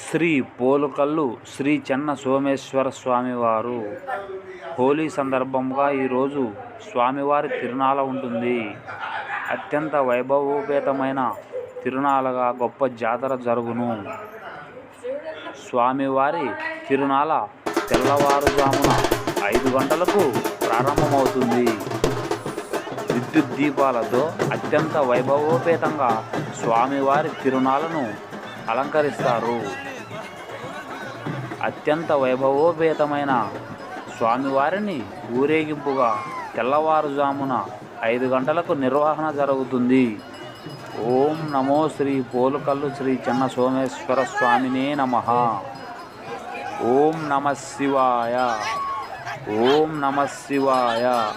శ్రీ పోలుకల్లు శ్రీ చెన్న సోమేశ్వర స్వామివారు. హోలీ సందర్భంగా ఈరోజు స్వామివారి తిరునాళ ఉంటుంది. అత్యంత వైభవోపేతమైన తిరునాళగా గొప్ప జాతర జరుగును. స్వామివారి తిరునాళ తెల్లవారుజామున ఐదు గంటలకు ప్రారంభమవుతుంది. విద్యుత్ దీపాలతో అత్యంత వైభవోపేతంగా స్వామివారి తిరునాళ్ళను అలంకరిస్తారు. అత్యంత వైభవోపేతమైన స్వామివారిని ఊరేగింపుగా తెల్లవారుజామున ఐదు గంటలకు నిర్వహణ జరుగుతుంది. ఓం నమో శ్రీ పోలుకల్లు శ్రీ చిన్న సోమేశ్వర స్వామినే నమ. ఓం నమ శివాయ. ఓం నమ శివాయ.